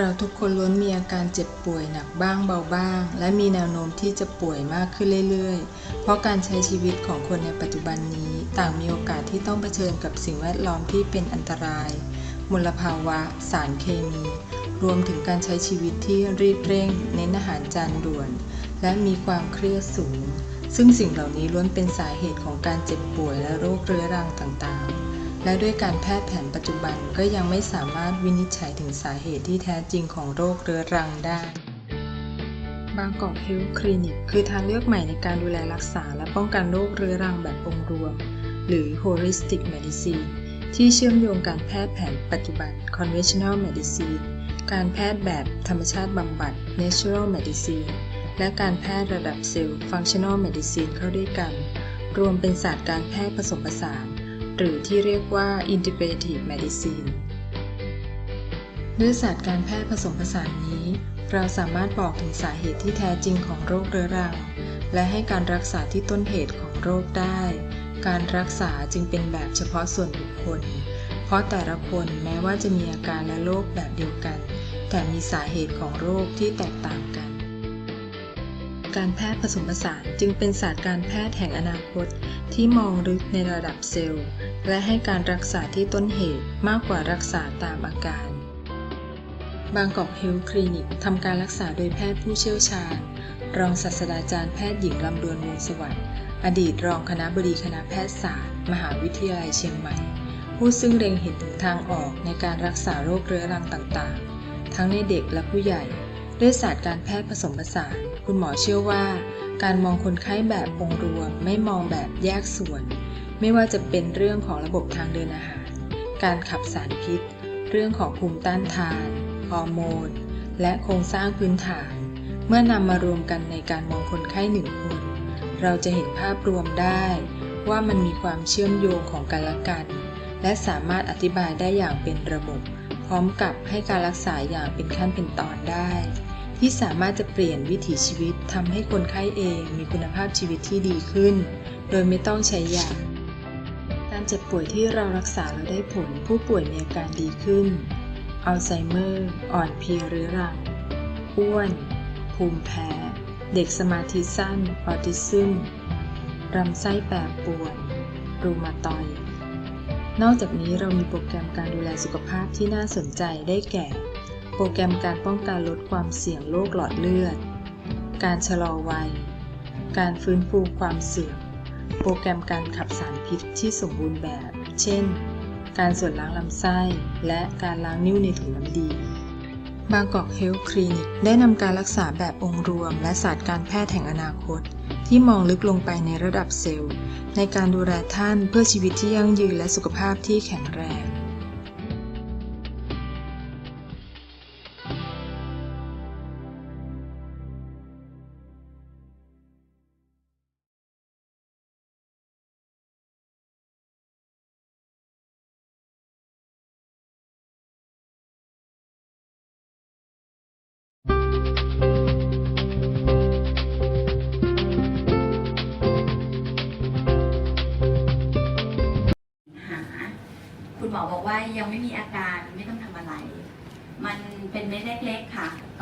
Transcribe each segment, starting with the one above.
เราทุกคนล้วนมีอาการเจ็บป่วยหนักบ้างเบาบ้าง และมีแนวโน้มที่จะป่วยมากขึ้นเรื่อยๆ เพราะการใช้ชีวิตของคนในปัจจุบันนี้ ต่างมีโอกาสที่ต้องเผชิญกับสิ่งแวดล้อมที่เป็นอันตราย มลภาวะ สารเคมี รวมถึงการใช้ชีวิตที่รีบเร่ง เน้นอาหารจานด่วน และมีความเครียดสูง ซึ่งสิ่งเหล่านี้ล้วนเป็นสาเหตุของการเจ็บป่วยและโรคเรื้อรังต่างๆ และด้วยการแพทย์แผนปัจจุบันก็ยังไม่สามารถวินิจฉัยถึงสาเหตุที่แท้จริงของโรคเรื้อรังได้บางกอกเฮลท์คลินิกคือทางเลือกใหม่ในการดูแลรักษาและป้องกันโรคเรื้อรังแบบองค์รวม หรือ Holistic Medicine ที่เชื่อมโยงการแพทย์แผนปัจจุบัน Conventional Medicine การแพทย์แบบธรรมชาติบำบัด Natural Medicine และการแพทย์ระดับเซลล์ Functional Medicine เข้าด้วยกัน รวมเป็นศาสตร์การแพทย์ผสมผสาน หรือที่เรียกว่า Integrative Medicine ด้วยศาสตร์การแพทย์ผสมผสานนี้ เราสามารถบอกถึงสาเหตุที่แท้จริงของโรคเรื้อรัง และให้การรักษาที่ต้นเหตุของโรคได้ การรักษาจึงเป็นแบบเฉพาะส่วนบุคคล เพราะแต่ละคนแม้ว่าจะมีอาการและโรคแบบเดียวกัน แต่มีสาเหตุของโรคที่แตกต่างกัน การแพทย์ผสมผสานจึงเป็นศาสตร์การแพทย์แห่งอนาคต ที่มองลึกในระดับเซลล์ และให้การรักษาที่ต้นเหตุมากกว่ารักษาตามอาการ บางกอกเฮลท์คลินิกทำการรักษาโดยแพทย์ผู้เชี่ยวชาญ รองศาสตราจารย์แพทย์หญิงลำดวนวงสวัสดิ์อดีตรองคณะบดีคณะแพทยศาสตร์ มหาวิทยาลัยเชียงใหม่ ผู้ซึ่งเล็งเห็นถึงทางออกในการรักษาโรคเรื้อรังต่างๆ ทั้งในเด็กและผู้ใหญ่ ด้วยศาสตร์การแพทย์ผสมผสาน คุณหมอเชื่อว่า การมองคนไข้แบบองค์รวมไม่มองแบบแยกส่วน ไม่ว่าจะเป็นเรื่องของระบบทางเดินอาหาร การขับสารพิษ เรื่องของภูมิต้านทาน ฮอร์โมน และโครงสร้างพื้นฐาน เมื่อนำมารวมกันในการมองคนไข้หนึ่งคน เราจะเห็นภาพรวมได้ ว่ามันมีความเชื่อมโยงของกันและกัน และสามารถอธิบายได้อย่างเป็นระบบ พร้อมกับให้การรักษาอย่างเป็นขั้นเป็นตอนได้ ที่สามารถจะเปลี่ยนวิถีชีวิตทำให้คนไข้เองมีคุณภาพชีวิตที่ดีขึ้น โดยไม่ต้องใช้ยา เจ็บป่วยที่เรารักษาแล้วได้ผลผู้ป่วยมีอาการดีขึ้น อัลไซเมอร์ อ่อนเพลียเรื้อรัง อ้วน ภูมิแพ้ เด็กสมาธิสั้น ออทิซึมลำไส้แปรปรวน รูมาตอย นอกจากนี้เรามีโปรแกรมการดูแลสุขภาพที่น่าสนใจได้แก่ โปรแกรมการป้องกันลดความเสี่ยงโรคหลอดเลือด การชะลอวัย การฟื้นฟูความเสื่อม โปรแกรมการขับสารพิษที่สมบูรณ์แบบ เช่น การส่วนล้างลำไส้ และการล้างนิ้วในถุงน้ำดีบางกอกเฮลท์คลินิกได้นำการรักษาแบบองค์รวม และศาสตร์การแพทย์แห่งอนาคต ที่มองลึกลงไปในระดับเซลล์ ในการดูแลท่านเพื่อชีวิตที่ยั่งยืนและสุขภาพที่แข็งแรง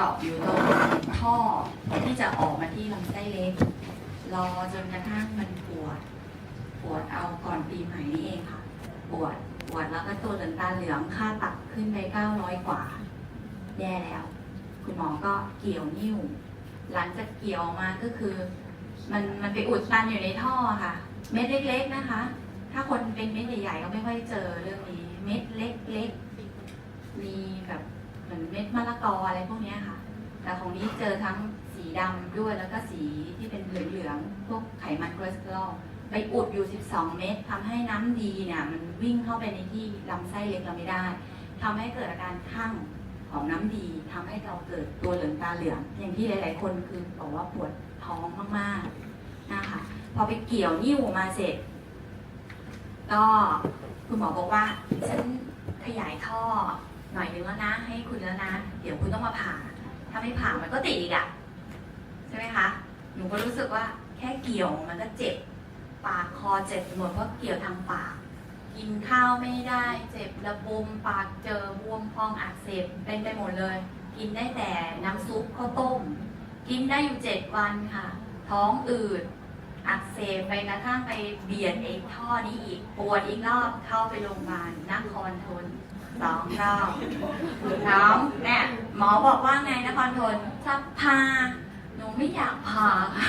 าะอยู่ตรงท่อที่จะออกมาที่ลำไส้เล็ก รอจนกระทั่งมันปวด ปวดเอาก่อนปีใหม่นี่เองค่ะ ปวด ปวดแล้วก็ตัวเหลืองตาเหลืองค่าตับขึ้นไป900กว่า แย่แล้ว คุณหมอก็เกี่ยวนิ้ว หลังจากเกี่ยวออกมาก็คือ มันมันไปอุดตันอยู่ในท่อค่ะ เม็ดเล็ก ๆนะคะ ถ้าคนเป็นเม็ดใหญ่ๆก็ไม่ค่อยเจอเรื่องนี้ เม็ดเล็กๆ มีแบบ มือนเม็ดมะละกออะไรพวกนี้ค่ะ แต่ของนี้เจอทั้งสีดำด้วยแล้วก็สีที่เป็นเหลืองๆพวกไขมันคอเลสเตอรอลไปอุดอยู่ 12 เม็ดทำให้น้ำดีเนี่ยมันวิ่งเข้าไปในที่ลำไส้เล็กเราไม่ได้ทำให้เกิดอาการข้างของน้ำดีทำให้เราเกิดตัวเหลืองตาเหลือง อย่างที่หลาย ๆ คนคือบอกว่าปวดท้องมากๆนะคะพอไปเกี่ยวนิ้วมาเสร็จ ก็คุณหมอบอกว่าฉันขยายท่อ หน่อยนึงแล้วนะ ให้คุณแล้วนะ เดี๋ยวคุณต้องมาผ่า ถ้าไม่ผ่ามันก็ติดอีกอะใช่ไหมคะ หนูก็รู้สึกว่าแค่เกี่ยวมันก็เจ็บ ปากคอเจ็บหมดเพราะเกี่ยวทางปาก กินข้าวไม่ได้ เจ็บระบมปากเจอบวมพองอักเสบเป็นไปหมดเลย กินได้แต่น้ำซุปข้าวต้ม กินได้อยู่เจ็ดวันค่ะ ท้องอืดอักเสบไปกระทั่งไปเบียดไอ้ท่อนี้อีกปวดอีกรอบเข้าไปโรงพยาบาลนครทน สองรอบน้องเนี่ยหมอบอกว่าไงนครทนจะพาหนูไม่อยากพาค่ะ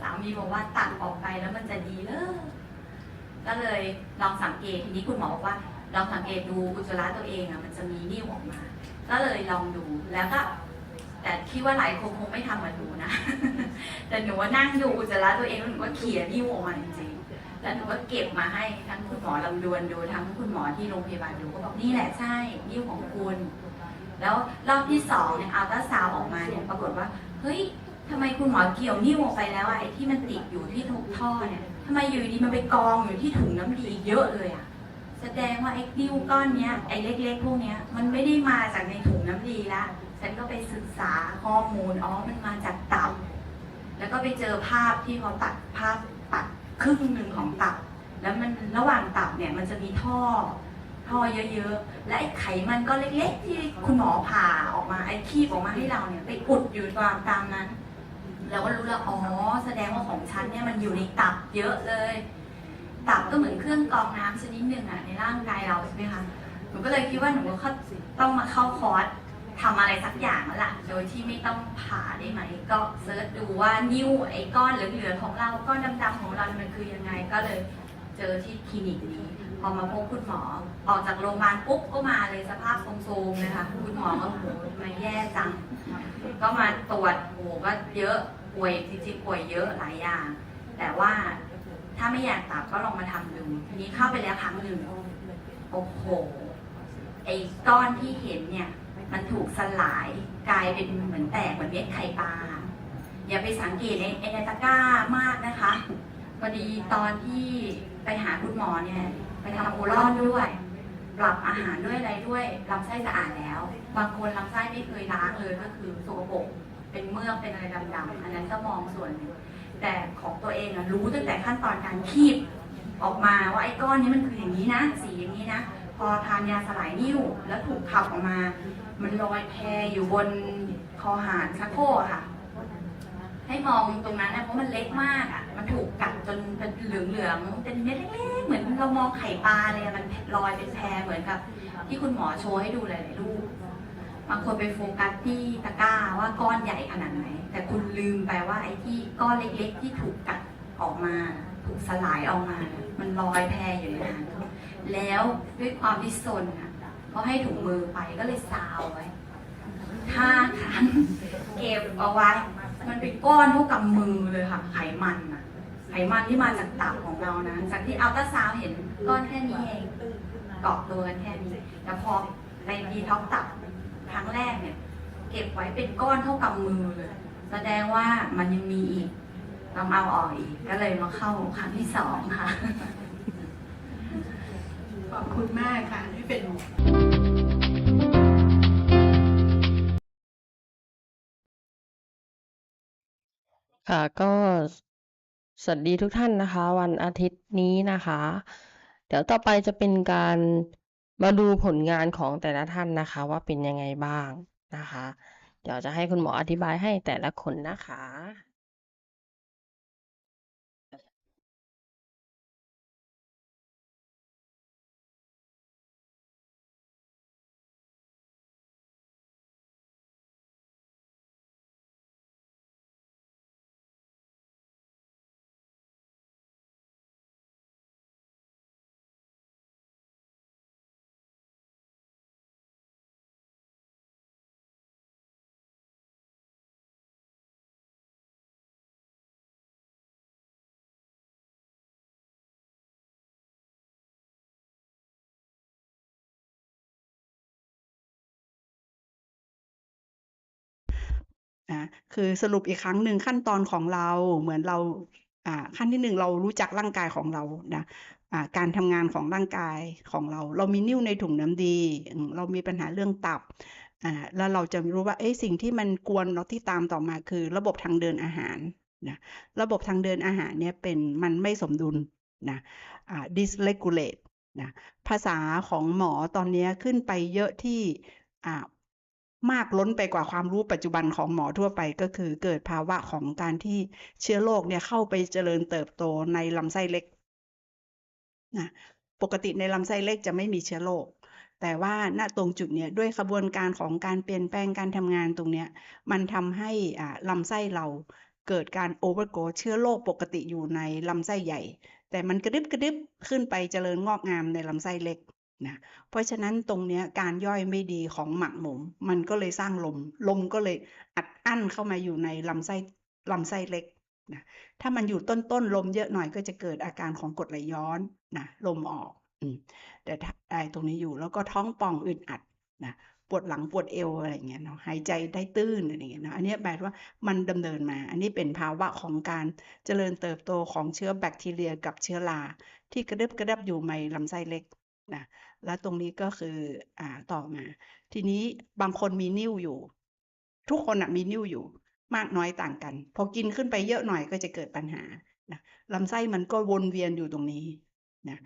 สามีบอกว่าตัดออกไปแล้วมันจะดีเลยก็เลยลองสังเกตทีนี้คุณหมอบอกว่าลองสังเกตดูอุจจาระตัวเองอะมันจะมีนิ่วออกมา ก็เลยลองดูแล้วก็ แต่คิดว่าหลายคนคงไม่ทำเหมือนหนูนะ แต่หนูว่านั่งดูอุจจาระตัวเองแล้วหนูก็เขี่ยนิ้วออกมาจริง แล้วหนูก็เก็บมาให้ทั้งคุณหมอลำดวนดูทั้งคุณหมอที่โรงพยาบาลดูก็บอกนี่แหละใช่นิ้วของคุณ แล้วรอบที่สองเนี่ยอัลตราซาวออกมาเนี่ยปรากฏว่า เฮ้ยทำไมคุณหมอเกี่ยวนิ้วออกไปแล้วอะไอ้ที่มันติดอยู่ที่ทุกท่อเนี่ยทำไมอยู่ดีมันไปกองอยู่ที่ถุงน้ำดีเยอะเลยอะแสดงว่าไอ้นิ้วก้อนเนี้ยไอ้เล็ก ๆ พวกเนี้ยมันไม่ได้มาจากในถุงน้ำดีละฉันก็ไปศึกษาข้อมูลอ๋อมันมาจากตับแล้วก็ไปเจอภาพที่เขาตัดภาพ ครึ่งหนึ่งของตับ แล้วมันระหว่างตับเนี่ยมันจะมีท่อ ท่อเยอะๆ และไอ้ไขมันก็เล็กๆ ที่คุณหมอผ่าออกมาไอ้คีบออกมาให้เราเนี่ยไปอุดอยู่ตามตามนั้นเราก็รู้แล้วอ๋อแสดงว่าของฉันเนี่ยมันอยู่ในตับเยอะเลย ตับก็เหมือนเครื่องกรองน้ำชนิดหนึ่งอะในร่างกายเราใช่ไหมคะหนูก็เลยคิดว่าหนูก็ต้องมาเข้าคอร์ส ทำอะไรสักอย่างแล้วล่ะ โดยที่ไม่ต้องผ่าได้ไหม ก็เซิร์ชดูว่านิ้วไอ้ก้อนเหลืองๆของเราก้อนดำๆของเรา มันคือยังไง ก็เลยเจอที่คลินิกนี้ พอมาพบคุณหมอ ออกจากโรงพยาบาลปุ๊บก็มาเลยสภาพโทรมๆนะคะ คุณหมอก็โหมาแย่จัง ก็มาตรวจโหก็เยอะ ป่วยจริงๆป่วยเยอะหลายอย่าง แต่ว่าถ้าไม่อยากตับก็ลองมาทำดู ทีนี้เข้าไปแล้วครั้งหนึ่ง โอ้โห ไอ้ก้อนที่เห็นเนี่ย มันถูกสลายกลายเป็นเหมือนแตกเหมือนเม็ดไข่ปลา อย่าไปสังเกตในในตะกร้ามากนะคะพอดีตอนที่ไปหาคุณหมอเนี่ย ไปทำโอรอนด้วย ปรับอาหารด้วยอะไรด้วยลำไส้สะอาดแล้ว บางคนลำไส้ไม่เคยล้างเลยก็คือสกปรกเป็นเมือกเป็นอะไรดำๆอันนั้นก็มองส่วนหนึ่งแต่ของตัวเองอะรู้ตั้งแต่ขั้นตอนการคีบออกมาว่าไอ้ก้อนนี้มันคืออย่างนี้นะ สีอย่างนี้นะ พอทานยาสลายนิ่วแล้วถูกขับออกมา มันลอยแพอยู่บนคอหานชักโครกอะค่ะ ให้มองตรงนั้นนะเพราะมันเล็กมากอะ มันถูกกัดจนเป็นเหลืองๆ เป็นเม็ดเล็กๆ เหมือนเรามองไข่ปลาเลยอะมันลอยเป็นแพรเหมือนกับ ที่คุณหมอโชว์ให้ดูหลายๆรูปบางคนไปโฟกัสที่ตะกร้าว่าก้อนใหญ่ขนาดไหน แต่คุณลืมไปว่าไอ้ที่ก้อนเล็กๆ ที่ถูกกัดออกมา ถูกสลายออกมา มันลอยแพรอยู่ในนั้นแล้วด้วยความที่ซนอะ เขาให้ถุงมือไปก็เลยซาวไว้ห้าครั้งเก็บเอาไว้ มันเป็นก้อนเท่ากับมือเลยค่ะ ไขมันอะไขมันที่มาจากตับของเรานะจากที่อัลตราซาวเห็นก้อนแค่นี้เองเกาะตัวกันแค่นี้แต่พอในดีท็อกตับครั้งแรกเนี่ย เก็บไว้เป็นก้อนเท่ากับมือเลยแสดงว่ามันยังมีอีกต้องเอาออกอีก ก็เลยมาเข้าครั้งที่สองค่ะ ขอบคุณมากค่ะที่เป็น ค่ะ ก็สวัสดีทุกท่านนะคะ วันอาทิตย์นี้นะคะ เดี๋ยวต่อไปจะเป็นการมาดูผลงานของแต่ละท่านนะคะ ว่าเป็นยังไงบ้างนะคะ เดี๋ยวจะให้คุณหมออธิบายให้แต่ละคนนะคะ อ่าคือสรุปอีกครั้งหนึ่งขั้นตอนของเราเหมือนเราอ่าขั้นที่หนึ่งเรารู้จักร่างกายของเรานะอ่าการทำงานของร่างกายของเรา เรามีนิ่วในถุงน้ำดี เรามีปัญหาเรื่องตับอ่าแล้วเราจะรู้ว่าเอ๊ะสิ่งที่มันกวนเราที่ตามต่อมาคือ ระบบทางเดินอาหารนะระบบทางเดินอาหารเนี่ยเป็นมันไม่สมดุลนะอ่า dysregulate นะภาษาของหมอตอนนี้ขึ้นไปเยอะที่อ่า มากล้นไปกว่าความรู้ปัจจุบันของหมอทั่วไปก็คือเกิดภาวะของการที่เชื้อโรคเนี่ยเข้าไปเจริญเติบโตในลำไส้เล็กนะปกติในลำไส้เล็กจะไม่มีเชื้อโรคแต่ว่าณตรงจุดเนี้ยด้วยขบวนการของการเปลี่ยนแปลงการทำงานตรงเนี้ยมันทำให้อ่าลำไส้เราเกิดการโอเวอร์โกเชื้อโรคปกติอยู่ในลำไส้ใหญ่ แต่มันกระดึบกระดึบขึ้นไปเจริญงอกงามในลำไส้เล็ก นะเพราะฉะนั้นตรงเนี้ยการย่อยไม่ดีของหมักหมม มันก็เลยสร้างลม ลมก็เลยอัดอั้นเข้ามาอยู่ในลำไส้ลำไส้เล็กนะถ้ามันอยู่ต้นต้นๆลมเยอะหน่อยก็จะเกิดอาการของกรดไหลย้อนนะลมออกอแต่ถ้าไอ้ตรงนี้อยู่แล้วก็ท้องป่องอึดอัดนะปวดหลังปวดเอวอะไรเงี้ยเนาะหายใจได้ตื้นอะไรเงี้ยเนาะอันนี้แปลว่ามันดำเนินมา อันนี้เป็นภาวะของการเจริญเติบโตของเชื้อแบคทีเรียกับเชื้อราที่กระดึบกระดับอยู่ในลำไส้เล็ก นะแล้วตรงนี้ก็คืออ่าต่อมา ทีนี้บางคนมีนิ่วอยู่ ทุกคนอะมีนิ่วอยู่ มากน้อยต่างกัน พอกินขึ้นไปเยอะหน่อยก็จะเกิดปัญหานะลำไส้มันก็วนเวียนอยู่ตรงนี้นะ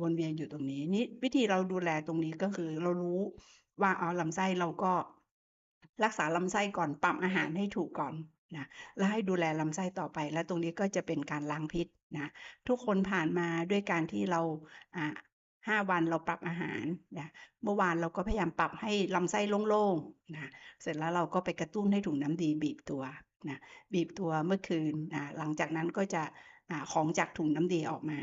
วนเวียนอยู่ตรงนี้นี่วิธีเราดูแลตรงนี้ก็คือเรารู้ว่าเอาลำไส้เราก็รักษาลำไส้ก่อนปรับอาหารให้ถูกก่อนนะแล้วให้ดูแลลำไส้ต่อไป แล้วตรงนี้ก็จะเป็นการล้างพิษนะทุกคนผ่านมาด้วยการที่เราอ่า ห้าวันเราปรับอาหารนะเมื่อวานเราก็พยายามปรับให้ลำไส้โล่งๆนะเสร็จแล้วเราก็ไปกระตุ้นให้ถุงน้ำดีบีบตัวนะบีบตัวเมื่อคืนนะหลังจากนั้นก็จะของจากถุงน้ำดีออกมา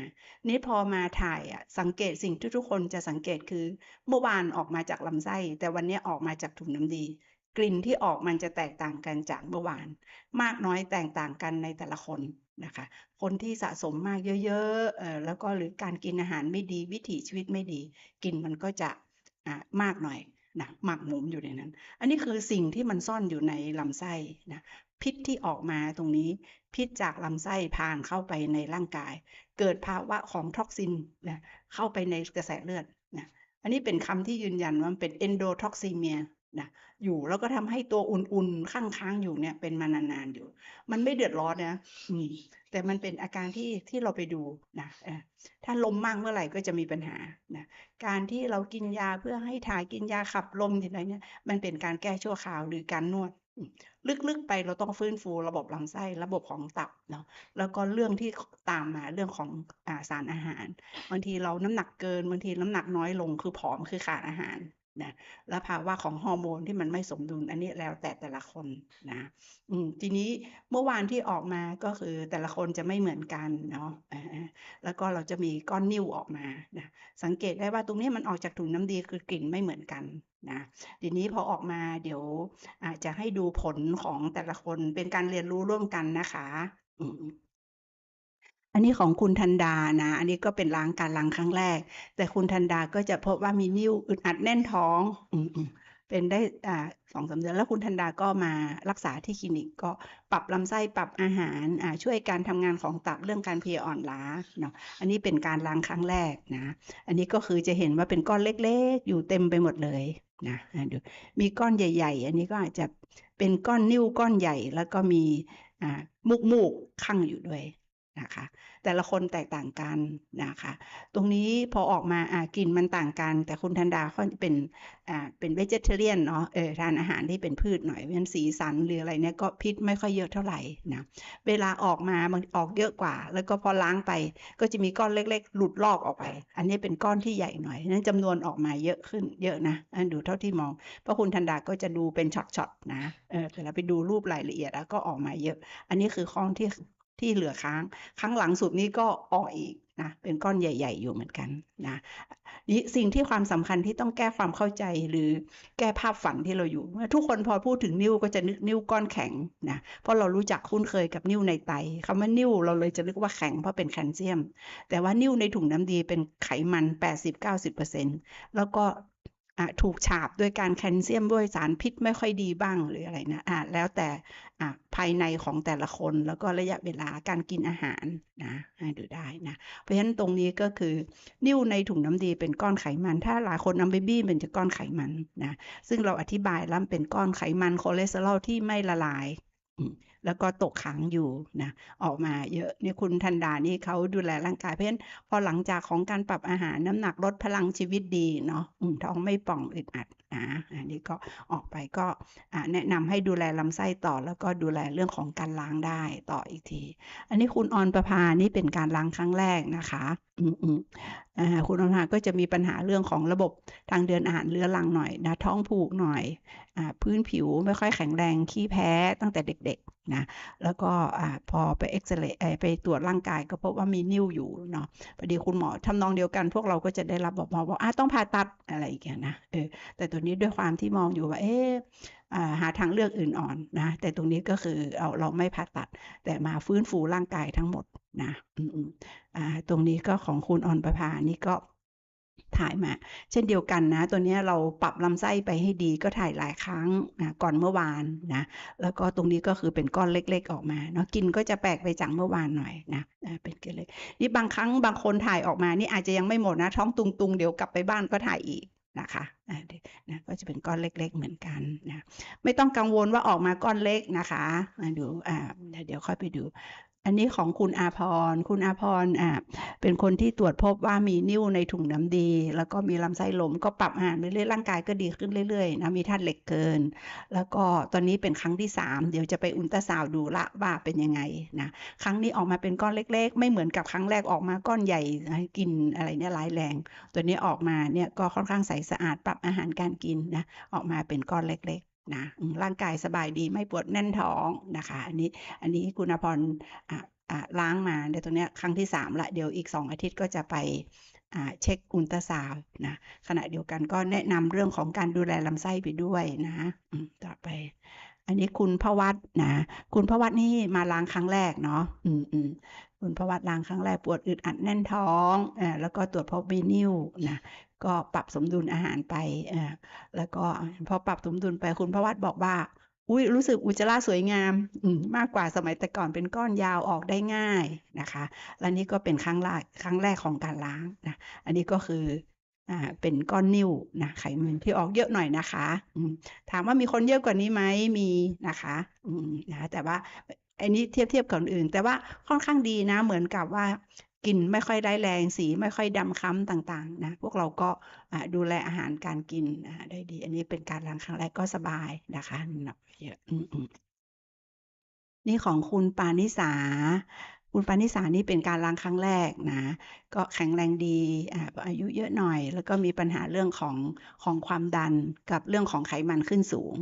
นี่พอมาถ่ายอะสังเกตสิ่งที่ทุกคนจะสังเกตคือเมื่อวานออกมาจากลำไส้ แต่วันนี้ออกมาจากถุงน้ำดี กลิ่นที่ออกมันจะแตกต่างกันจากเมื่อวาน มากน้อยแตกต่างกันในแต่ละคน นะคะ คนที่สะสมมากเยอะๆแล้วก็หรือการกินอาหารไม่ดีวิถีชีวิตไม่ดี กินมันก็จะมากหน่อยนะหมักหมมอยู่ในนั้น อันนี้คือสิ่งที่มันซ่อนอยู่ในลำไส้นะพิษที่ออกมาตรงนี้ พิษจากลำไส้ผ่านเข้าไปในร่างกาย เกิดภาวะของท็อกซินนะเข้าไปในกระแสเลือดนะอันนี้เป็นคำที่ยืนยันว่ามันเป็นเอนโดท็อกซิเมีย นะอยู่แล้วก็ทำให้ตัวอุ่นๆค้างๆอยู่เนี่ยเป็นมานานๆอยู่ มันไม่เดือดร้อนนะอืมแต่มันเป็นอาการที่ที่เราไปดูนะถ้าลมมากเมื่อไหร่ก็จะมีปัญหานะการที่เรากินยาเพื่อให้ถ่ายกินยาขับลมอะไรเนี่ยมันเป็นการแก้ชั่วคราวหรือการนวดลึกๆไปเราต้องฟื้นฟูระบบลำไส้ระบบของตับเนาะแล้วก็เรื่องที่ตามมาเรื่องของอาสารอาหารบางทีเราน้ำหนักเกินบางทีน้ำหนักน้อยลงคือผอมคือขาดอาหาร นะและภาวะของฮอร์โมนที่มันไม่สมดุลอันนี้แล้วแต่แต่ละคนนะอืมทีนี้เมื่อวานที่ออกมาก็คือแต่ละคนจะไม่เหมือนกันเนาะแล้วก็เราจะมีก้อนนิ่วออกมานะสังเกตได้ว่าตรงนี้มันออกจากถุงน้ำดีคือกลิ่นไม่เหมือนกันนะทีนี้พอออกมาเดี๋ยวอาจจะให้ดูผลของแต่ละคนเป็นการเรียนรู้ร่วมกันนะคะ อืม อันนี้ของคุณธันดานะ อันนี้ก็เป็นล้างการล้างครั้งแรก แต่คุณธันดาก็จะพบว่ามีนิ่วอึดอัดแน่นท้องอืเป็นได้อ่าสองสามเดือนแล้วคุณธันดาก็มารักษาที่คลินิกก็ปรับลำไส้ปรับอาหารอ่าช่วยการทำงานของตับเรื่องการเพลียอ่อนล้าเนาะอันนี้เป็นการล้างครั้งแรกนะ อันนี้ก็คือจะเห็นว่าเป็นก้อนเล็กๆ อยู่เต็มไปหมดเลยนะดูมีก้อนใหญ่ ๆ อันนี้ก็อาจจะเป็นก้อนนิ่วก้อนใหญ่แล้วก็มีอ่ามุกมูกๆข้างอยู่ด้วย นะคะ แต่ละคนแตกต่างกันนะคะ ตรงนี้พอออกมาอ่ากลิ่นมันต่างกัน แต่คุณธันดาเขาเป็นอ่าเป็นเวจเทเรียนเนาะเออทานอาหารที่เป็นพืชหน่อยเพราะฉะนั้นสีสันหรืออะไรเนี่ยก็พิษไม่ค่อยเยอะเท่าไหร่นะเวลาออกมามันออกเยอะกว่า แล้วก็พอล้างไป ก็จะมีก้อนเล็ก ๆ หลุดลอกออกไป อันนี้เป็นก้อนที่ใหญ่หน่อยนั้นจำนวนออกมาเยอะขึ้นเยอะนะอันดูเท่าที่มองเพราะคุณธันดาก็จะดูเป็นช็อตๆนะเออแต่เราไปดูรูปรายละเอียดแล้วก็ออกมาเยอะ อันนี้คือข้อที่ ที่เหลือค้าง ครั้งหลังสุดนี้ก็ออกอีกนะเป็นก้อนใหญ่ ๆ อยู่เหมือนกันนะนี่สิ่งที่ความสำคัญที่ต้องแก้ความเข้าใจหรือแก้ภาพฝันที่เราอยู่เมื่อทุกคนพอพูดถึงนิ้วก็จะนึกนิ้วก้อนแข็งนะเพราะเรารู้จักคุ้นเคยกับนิ้วในไตคำว่านิ้วเราเลยจะนึกว่าแข็งเพราะเป็นแคลเซียม แต่ว่านิ้วในถุงน้ำดีเป็นไขมัน 80-90%แล้วก็ ถูกฉาบด้วยการแคลเซียมด้วยสารพิษไม่ค่อยดีบ้างหรืออะไรนะอะแล้วแต่อะภายในของแต่ละคนแล้วก็ระยะเวลาการกินอาหารนะดูได้นะเพราะฉะนั้นตรงนี้ก็คือนิ่วในถุงน้ำดีเป็นก้อนไขมัน ถ้าหลายคนนำเบบี้เป็นจะก้อนไขมันนะซึ่งเราอธิบายแล้วเป็นก้อนไขมันคอเลสเตอรอลที่ไม่ละลายอื แล้วก็ตกค้างอยู่นะออกมาเยอะเนี่ยคุณธันดานี่เขาดูแลร่างกายเพราะฉะนั้นพอหลังจากของการปรับอาหารน้ำหนักลดพลังชีวิตดีเนาะท้องไม่ป่องอึดอัดนะอันนี้ก็ออกไปก็แนะนำให้ดูแลลำไส้ต่อแล้วก็ดูแลเรื่องของการล้างได้ต่ออีกที อันนี้คุณออนประภานี่เป็นการล้างครั้งแรกนะคะอืมอืมอ่าคุณออนประภาก็จะมีปัญหาเรื่องของระบบทางเดินอาหารเรื้อรังหน่อยนะท้องผูกหน่อยอ่าพื้นผิวไม่ค่อยแข็งแรงขี้แพ้ตั้งแต่เด็กๆนะแล้วก็พอไปเอ็กซเรย์ไปตรวจร่างกายก็พบว่ามีนิ่วอยู่เนาะพอดีคุณหมอทำนองเดียวกัน พวกเราก็จะได้รับบอกหมอบอกอ่าต้องผ่าตัดอะไรอย่างเงี้ยนะเออแต่ตัวนี้ด้วยความที่มองอยู่ว่าเอ๊ะอ่าหาทางเลือกอื่นอ่อนนะ แต่ตรงนี้ก็คือเราเราไม่ผ่าตัด แต่มาฟื้นฟูร่างกายทั้งหมดนะอ่าตรงนี้ก็ของคุณออนประภานี่ก็ ถ่ายมา เช่นเดียวกันนะ ตัวนี้เราปรับลำไส้ไปให้ดีก็ถ่ายหลายครั้งนะก่อนเมื่อวานนะแล้วก็ตรงนี้ก็คือเป็นก้อนเล็ก ๆ ออกมาเนาะกินก็จะแปลกไปจากเมื่อวานหน่อยนะเป็นก้อนเล็กนี่บางครั้งบางคนถ่ายออกมานี่อาจจะยังไม่หมดนะ ท้องตุงๆ เดี๋ยวกลับไปบ้านก็ถ่ายอีกนะคะนะก็จะเป็นก้อนเล็ก ๆ เหมือนกันนะไม่ต้องกังวลว่าออกมาก้อนเล็กนะคะอ่าดูอ่าเดี๋ยวค่อยไปดู อันนี้ของคุณอาพร คุณอาพรอ่าเป็นคนที่ตรวจพบว่ามีนิ่วในถุงน้ำดี แล้วก็มีลำไส้หลมก็ปรับอาหารไปเรื่อยร่างกายก็ดีขึ้นเรื่อยๆนะมีธาตุเหล็กเกิน แล้วก็ตอนนี้เป็นครั้งที่สามเดี๋ยวจะไปอุลตราซาวด์ดูละว่าเป็นยังไงนะครั้งนี้ออกมาเป็นก้อนเล็ก ๆ ไม่เหมือนกับครั้งแรกออกมาก้อนใหญ่กินอะไรเนี่ยร้ายแรง ตัวนี้ออกมาเนี่ยก็ค่อนข้างใสสะอาดปรับอาหารการกินนะออกมาเป็นก้อนเล็กๆ นะร่างกายสบายดีไม่ปวดแน่นท้องนะคะ อันนี้อันนี้คุณพรล้างมาเดี๋ยวตัวนี้ครั้งที่สามละ เดี๋ยวอีกสองอาทิตย์ก็จะไปเช็คอุลตราซาวนะขณะเดียวกันก็แนะนำเรื่องของการดูแลลำไส้ไปด้วยนะต่อไป อันนี้คุณพวัตนะ คุณพวัตนี่มาล้างครั้งแรกเนาะอืมอืมคุณพวัตล้างครั้งแรกปวดอึดอัดแน่นท้องอ่าแล้วก็ตรวจพบมีนิ่วนะ ก็ปรับสมดุลอาหารไปอ่าแล้วก็พอปรับสมดุลไปคุณพระวัตบอกว่า อุ้ยรู้สึกอุจจาระสวยงามมมากกว่าสมัยแต่ก่อนเป็นก้อนยาวออกได้ง่ายนะคะ และนี่ก็เป็นครั้งแรกครั้งแรกของการล้างนะอันนี้ก็คืออ่าเป็นก้อนนิ่วนะไขมันที่ออกเยอะหน่อยนะคะอืถามว่ามีคนเยอะกว่านี้ไหมมีนะคะอืมนะแต่ว่าอันนี้เทียบเทียบกับอื่น แต่ว่าค่อนข้างดีนะ เหมือนกับว่า กินไม่ค่อยได้แรงสีไม่ค่อยดำคล้ำต่างๆนะพวกเราก็ดูแลอาหารการกินได้ดี อันนี้เป็นการล้างครั้งแรกก็สบายนะคะหนักเยอะนี่ของคุณปานิสา คุณปานิสานี่เป็นการล้างครั้งแรกนะ ก็แข็งแรงดีอาอายุเยอะหน่อย แล้วก็มีปัญหาเรื่องของของความดันกับเรื่องของไขมันขึ้นสูง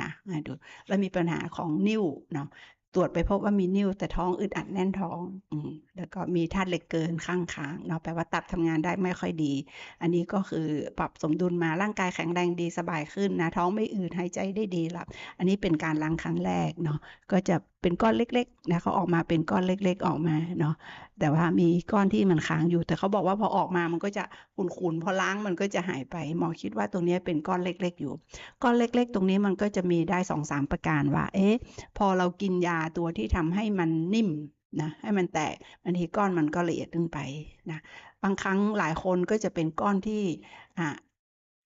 นะดูแล้วมีปัญหาของนิ่วเนาะ ตรวจไปพบว่ามีนิ่วแต่ท้องอึดอัดแน่นท้องอืแล้วก็มีธาตุเหล็กเกินข้างค้างเนาะแปลว่าตับทำงานได้ไม่ค่อยดี อันนี้ก็คือปรับสมดุลมาร่างกายแข็งแรงดีสบายขึ้นนะท้องไม่อืดหายใจได้ดีหลับ อันนี้เป็นการล้างครั้งแรกเนาะก็จะ เป็นก้อนเล็กๆนะเขาออกมาเป็นก้อนเล็ก ๆ ออกมาเนาะแต่ว่ามีก้อนที่มันค้างอยู่ แต่เขาบอกว่าพอออกมามันก็จะขุ่นๆพอล้างมันก็จะหายไปหมอคิดว่าตรงนี้เป็นก้อนเล็ก ๆ อยู่ ก้อนเล็ก ๆ ตรงนี้มันก็จะมีได้สองสามประการว่า เอ๊ะ พอเรากินยาตัวที่ทำให้มันนิ่มนะให้มันแตกบางทีก้อนมันก็ละเอียดขึ้นไปนะบางครั้งหลายคนก็จะเป็นก้อนที่อ่า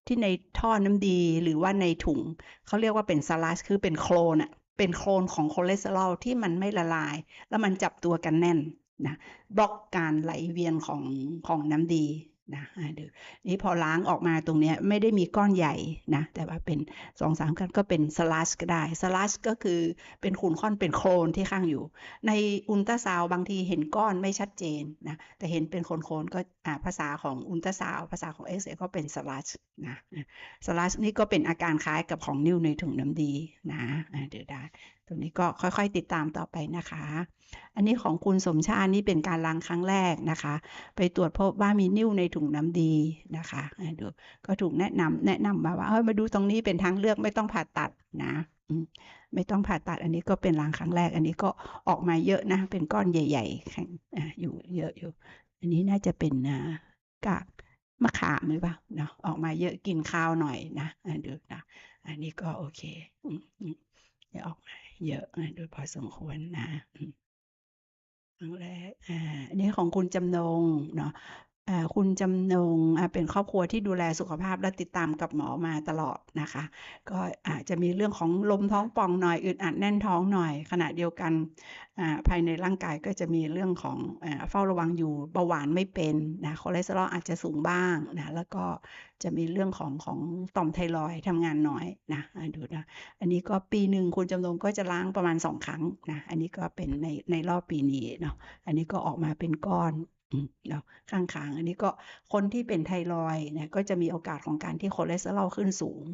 ที่ในท่อน้ำดีหรือว่าในถุงเขาเรียกว่าเป็นสลัชคือเป็นโคลนอะ เป็นโคลนของคอเลสเตอรอลที่มันไม่ละลาย แล้วมันจับตัวกันแน่นนะบล็อกการไหลเวียนของของน้ำดี นะอ่าดูนี่พอล้างออกมาตรงเนี้ยไม่ได้มีก้อนใหญ่นะ แต่ว่าเป็นสองสามกันก็เป็นสลัชก็ได้สลัชก็คือเป็นขุนค่อนเป็นโคลนที่ข้างอยู่ ในอุลตราซาวบางทีเห็นก้อนไม่ชัดเจนนะแต่เห็นเป็นโคลนๆก็อ่าภาษาของอุลตราซาวภาษาของเอ็กซเรย์ก็เป็นสลัชนะสลัชนี่ก็เป็นอาการคล้ายกับของนิ่วในถุงน้ำดีนะอ่าเดี๋ยวได้ ตรงนี้ก็ค่อยๆ ติดตามต่อไปนะคะ อันนี้ของคุณสมชาตินี่เป็นการล้างครั้งแรกนะคะ ไปตรวจพบว่ามีนิ่วในถุงน้ำดีนะคะดูก็ถูกแนะนำแนะนำมาว่าเฮ้ยมาดูตรงนี้เป็นทางเลือกไม่ต้องผ่าตัดนะไม่ต้องผ่าตัดอันนี้ก็เป็นล้างครั้งแรก อันนี้ก็ออกมาเยอะนะ เป็นก้อนใหญ่ๆแข็งออยู่เยอะอยู่ อันนี้น่าจะเป็นกากมะขามหรือเปล่าเนาะออกมาเยอะกินข้าวหน่อยนะดูนะอันนี้ก็โอเค อืมอืมเดี๋ยวออกมาเยอะนะโดยพอสมควรนะอืมครั้งแรกอ่าอันนี้ของคุณจำนงเนาะอ่า คุณจำนงเป็นครอบครัวที่ดูแลสุขภาพและติดตามกับหมอมาตลอดนะคะ ก็อาจจะมีเรื่องของลมท้องป่องหน่อยอึดอัดแน่นท้องหน่อย ขณะเดียวกันภายในร่างกายก็จะมีเรื่องของอเฝ้าระวังอยู่เบาหวานไม่เป็นนะคอเลสเตอรอลอาจจะสูงบ้างนะแล้วก็จะมีเรื่องของของต่อมไทรอยทำงานน้อยนะดูนะอันนี้ก็ปีหนึ่งคุณจำนงก็จะล้างประมาณสองครั้งนะอันนี้ก็เป็นในในรอบปีนี้เนาะอันนี้ก็ออกมาเป็นก้อน เนาะข้างขางอันนี้ก็คนที่เป็นไทรอยเนี่ยก็จะมีโอกาสของการที่คอเลสเตอรอลขึ้นสูง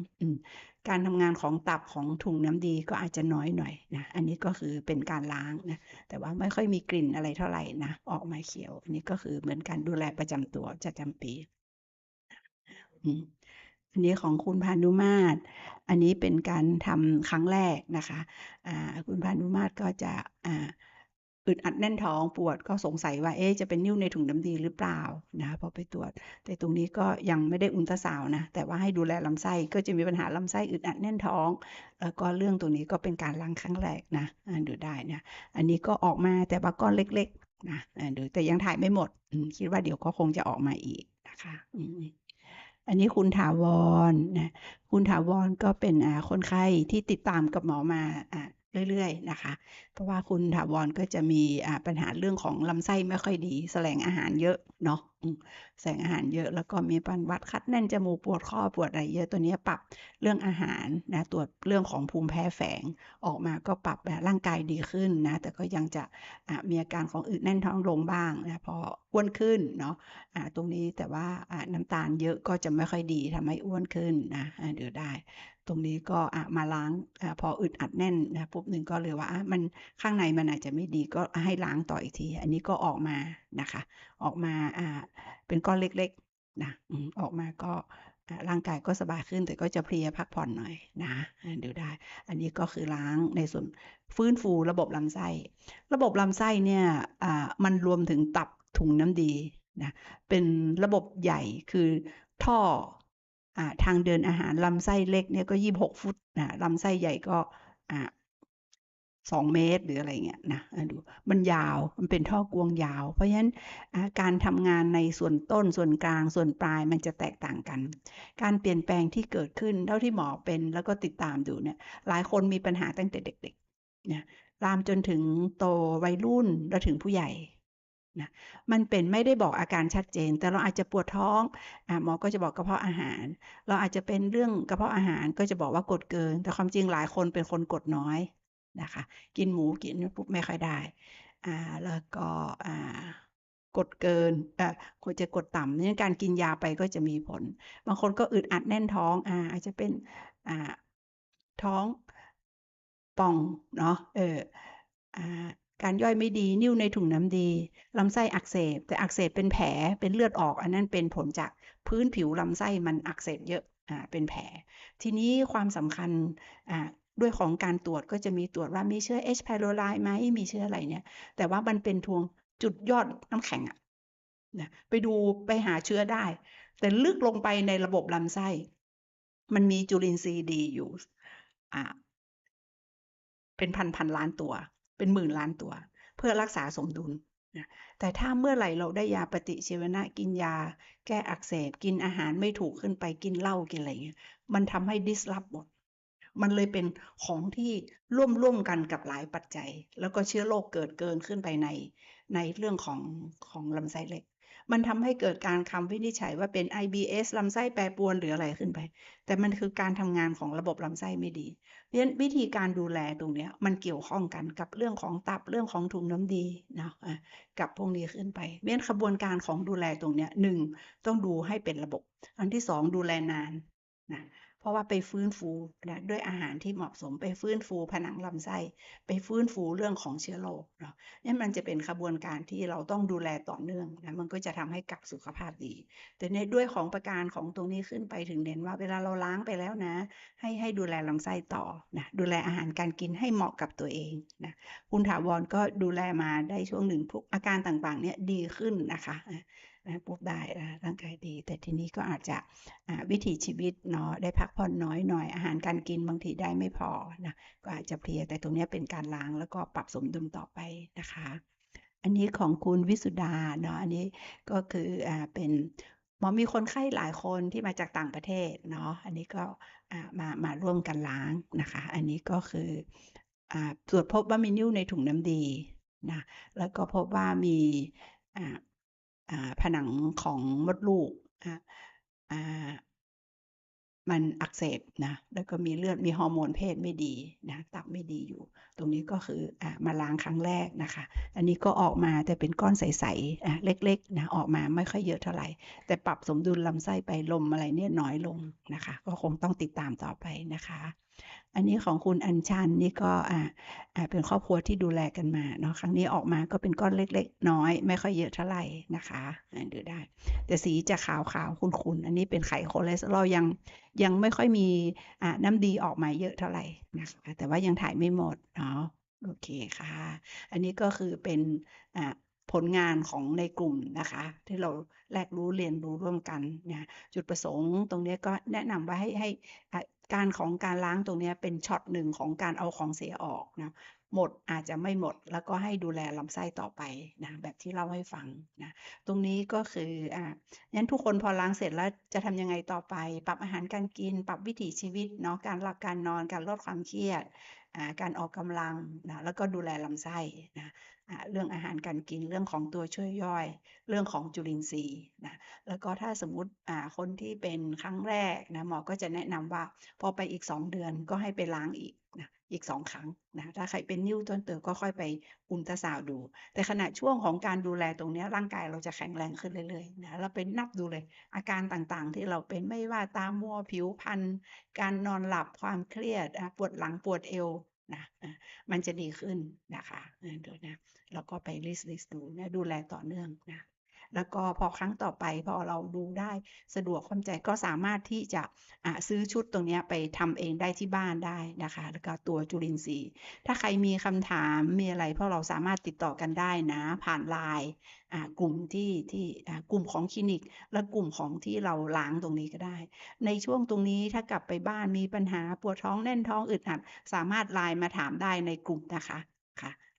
การทำงานของตับของถุงน้ำดีก็อาจจะน้อยหน่อยนะ อันนี้ก็คือเป็นการล้างนะ แต่ว่าไม่ค่อยมีกลิ่นอะไรเท่าไหร่นะ ออกมาเขียว อันนี้ก็คือเหมือนการดูแลประจำตัวประจำปีอันนี้ของคุณพานุมาตร อันนี้เป็นการทำครั้งแรกนะคะคุณพานุมาตรก็จะอ่า อึดอัดแน่นท้องปวดก็สงสัยว่าเอ๊ะจะเป็นนิ่วในถุงน้ำดีหรือเปล่านะพอไปตรวจ แต่ตรงนี้ก็ยังไม่ได้อุลตราซาวนะแต่ว่าให้ดูแลลำไส้ก็จะมีปัญหาลำไส้อึดอัดแน่นท้อง แล้วก็เรื่องตรงนี้ก็เป็นการล้างครั้งแรกนะดูได้นะอันนี้ก็ออกมาแต่ว่าก้อนเล็กๆนะดูแต่ยังถ่ายไม่หมดคิดว่าเดี๋ยวก็คงจะออกมาอีกนะคะอันนี้คุณถาวรนะคุณถาวรก็เป็นคนไข้ที่ติดตามกับหมอมาอ่า เรื่อยๆนะคะ เพราะว่าคุณถาวรก็จะมีปัญหาเรื่องของลำไส้ไม่ค่อยดีแสลงอาหารเยอะเนาะ แสงอาหารเยอะแล้วก็มีปัญวัดคัดแน่นจมูกปวดข้อปวดอะไรเยอะตัวนี้ปรับเรื่องอาหารนะตรวจเรื่องของภูมิแพ้แฝงออกมาก็ปรับแบบร่างกายดีขึ้นนะแต่ก็ยังจะะมีอาการของอึดแน่นท้องลงบ้างนะพออ้วนขึ้นเนาะอ่าตรงนี้แต่ว่าน้ำตาลเยอะก็จะไม่ค่อยดีทำให้อ้วนขึ้นนะอ่าเดี๋ยวได้ ตรงนี้ก็มาล้างอพออึดอัดแน่นนะปุ๊บหนึ่งก็เลยว่ามันข้างในมันอาจจะไม่ดีก็ให้ล้างต่ออีกที อันนี้ก็ออกมา นะคะ ออกมาอ่าเป็นก้อนเล็กๆนะออกมาก็ร่างกายก็สบายขึ้นแต่ก็จะเพลียพักผ่อนหน่อยนะเดี๋ยวได้ อันนี้ก็คือล้างในส่วนฟื้นฟูระบบลำไส้ ระบบลำไส้เนี่ยมันรวมถึงตับถุงน้ำดีนะเป็นระบบใหญ่คือท่ออทางเดินอาหารลำไส้เล็กเนี่ยก็ยี่หกฟุตนะลำไส้ใหญ่ก็ สองเมตรหรืออะไรเงี้ยนะดูมันยาวมันเป็นท่อกวงยาว เพราะฉะนั้นการทำงานในส่วนต้นส่วนกลางส่วนปลายมันจะแตกต่างกัน การเปลี่ยนแปลงที่เกิดขึ้นเท่าที่หมอเป็นแล้วก็ติดตามดูเนี่ยหลายคนมีปัญหาตั้งแต่เด็กๆเนี่ยลามจนถึงโตวัยรุ่นแล้วถึงผู้ใหญ่นะมันเป็นไม่ได้บอกอาการชัดเจน แต่เราอาจจะปวดท้องอหมอก็จะบอกกระเพาะอาหาร เราอาจจะเป็นเรื่องกระเพาะอาหารก็จะบอกว่ากดเกิน แต่ความจริงหลายคนเป็นคนกดน้อย นะคะ กินหมูกินปุ๊บไม่ค่อยได้อ่าแล้วก็อ่ากดเกินอ่าควรจะกดต่ำนั้นการกินยาไปก็จะมีผล บางคนก็อึดอัดแน่นท้องอ่าอาจจะเป็นอ่าท้องป่องเนาะเอออ่าการย่อยไม่ดีนิ่วในถุงน้ำดีลำไส้อักเสบ แต่อักเสบเป็นแผลเป็นเลือดออก อันนั้นเป็นผลจากพื้นผิวลำไส้มันอักเสบเยอะอ่าเป็นแผล ทีนี้ความสำคัญอ่า ด้วยของการตรวจก็จะมีตรวจว่ามีเชื้อ H. pylori ไหมมีเชื้ออะไรเนี่ย แต่ว่ามันเป็นทวงจุดยอดน้ำแข็งอะนะไปดูไปหาเชื้อได้ แต่ลึกลงไปในระบบลำไส้ มันมีจุลินทรีย์ดีอยู่อ่าเป็นพันพันล้านตัว เป็นหมื่นล้านตัว เพื่อรักษาสมดุลนะแต่ถ้าเมื่อไหร่เราได้ยาปฏิชีวนะกินยา แก้อักเสบกินอาหารไม่ถูกขึ้นไปกินเหล้ากินอะไรเงี้ยมันทำให้ดิสลอฟหมด มันเลยเป็นของที่ร่วมร่วมกันกับหลายปัจจัย แล้วก็เชื้อโรคเกิดเกินขึ้นไปในในเรื่องของของลำไส้เล็ก มันทำให้เกิดการคำวินิจฉัยว่าเป็น IBS ลำไส้แปรปรวนหรืออะไรขึ้นไป แต่มันคือการทำงานของระบบลำไส้ไม่ดีเพราะฉะนั้นวิธีการดูแลตรงเนี้ยมันเกี่ยวข้องกันกับเรื่องของตับเรื่องของถุงน้ำดีเนาะอะกับพวกนี้ขึ้นไปเพราะฉะนั้นขบวนการของดูแลตรงเนี้ยหนึ่งต้องดูให้เป็นระบบ อันที่สองดูแลนานนะ เพราะว่าไปฟื้นฟูนะด้วยอาหารที่เหมาะสมไปฟื้นฟูผนังลำไส้ ไปฟื้นฟูเรื่องของเชื้อโรคเนาะนี่มันจะเป็นขบวนการที่เราต้องดูแลต่อเนื่องนะมันก็จะทำให้กับสุขภาพดี แต่ในด้วยของประการของตรงนี้ขึ้นไปถึงเน้นว่าเวลาเราล้างไปแล้วนะ ให้ให้ดูแลลำไส้ต่อนะดูแลอาหารการกินให้เหมาะกับตัวเองนะคุณถาวรก็ดูแลมาได้ช่วงหนึ่งพวกอาการต่างๆเนี่ยดีขึ้นนะคะ นะปุ๊บได้นะร่างกายดี แต่ทีนี้ก็อาจจะวิถีชีวิตเนาะได้พักผ่อนน้อยหน่อยอาหารการกินบางทีได้ไม่พอนะก็อาจจะเพลียแต่ตรงนี้เป็นการล้างแล้วก็ปรับสมดุลต่อไปนะคะ อันนี้ของคุณวิสุดาเนาะอันนี้ก็คืออ่าเป็นหมอมีคนไข้หลายคนที่มาจากต่างประเทศเนาะอันนี้ก็มามาร่วมกันล้างนะคะ อันนี้ก็คืออตรวจพบว่ามีนิ่วในถุงน้ำดีนะแล้วก็พบว่ามีอ่า ผนังของมดลูกมันอักเสบนะแล้วก็มีเลือดมีฮอร์โมนเพศไม่ดีนะตับไม่ดีอยู่ ตรงนี้ก็คืออมาล้างครั้งแรกนะคะ อันนี้ก็ออกมาแต่เป็นก้อนใสๆเล็กๆนะออกมาไม่ค่อยเยอะเท่าไหร่ แต่ปรับสมดุลลำไส้ไปลมอะไรเนี่ยน้อยลงนะคะ ก็คงต้องติดตามต่อไปนะคะ อันนี้ของคุณอัญชันนี่ก็อ่าอ่าเป็นครอบครัวที่ดูแลกันมาเนาะครั้งนี้ออกมาก็เป็นก้อนเล็ก ๆ น้อย ไม่ค่อยเยอะเท่าไหร่นะคะดูได้ แต่สีจะขาวๆขุ่นๆอันนี้เป็นไขคอเลสเตอรอลยังยังไม่ค่อยมีอ่าน้ำดีออกมาเยอะเท่าไหร่นะคะแต่ว่ายังถ่ายไม่หมดเนาะโอเคค่ะ อันนี้ก็คือเป็นอ่าผลงานของในกลุ่มนะคะ ที่เราแลกรู้เรียนรู้ร่วมกันนะจุดประสงค์ตรงนี้ก็แนะนำว่าให้ให้ การของการล้างตรงนี้เป็นช็อตหนึ่งของการเอาของเสียออกนะหมดอาจจะไม่หมดแล้วก็ให้ดูแลลำไส้ต่อไปนะแบบที่เล่าให้ฟังนะตรงนี้ก็คืออะงั้นทุกคนพอล้างเสร็จแล้วจะทำยังไงต่อไป ปรับอาหารการกิน ปรับวิถีชีวิตเนาะการหลับการนอนการลดความเครียด การออกกำลังนะแล้วก็ดูแลลำไส้นะเรื่องอาหารการกินเรื่องของตัวช่วยย่อย เรื่องของจุลินทรีย์นะแล้วก็ถ้าสมมติอ่าคนที่เป็นครั้งแรกนะหมอก็จะแนะนำว่าพอไปอีก 2 เดือนก็ให้ไปล้างอีกนะ อีก2ครั้งนะถ้าใครเป็นนิ้วต้นเติมก็ค่อยไปอุลตราซาวดู แต่ขณะช่วงของการดูแลตรงนี้ร่างกายเราจะแข็งแรงขึ้นเรื่อยๆนะเราไปนับดูเลย อาการต่างๆ ที่เราเป็นไม่ว่าตามัวผิวพรรณการนอนหลับความเครียดปวดหลังปวดเอวนะมันจะดีขึ้นนะคะดี๋ยนะแล้วก็ไปลิสต์ลิสต์ดูนะดูแลต่อเนื่องนะ แล้วก็พอครั้งต่อไปพอเราดูได้สะดวกเข้าใจก็สามารถที่จะะซื้อชุดตรงนี้ไปทำเองได้ที่บ้านได้นะคะ แล้วก็ตัวจุลินทรีย์ ถ้าใครมีคำถามมีอะไรพราะเราสามารถติดต่อกันได้นะ ผ่านไลน์กลุ่มที่ที่กลุ่มของคลินิก และกลุ่มของที่เราล้างตรงนี้ก็ได้ ในช่วงตรงนี้ถ้ากลับไปบ้านมีปัญหาปวดท้องแน่นท้องอึดอัด สามารถไลน์มาถามได้ในกลุ่มนะคะ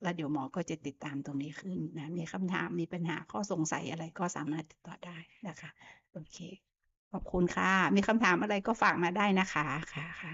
แล้วเดี๋ยวหมอก็จะติดตามตรงนี้ขึ้นนะ มีคำถามมีปัญหาข้อสงสัยอะไรก็สามารถติดต่อได้นะคะ โอเค ขอบคุณค่ะ มีคำถามอะไรก็ฝากมาได้นะคะค่ะค่ะ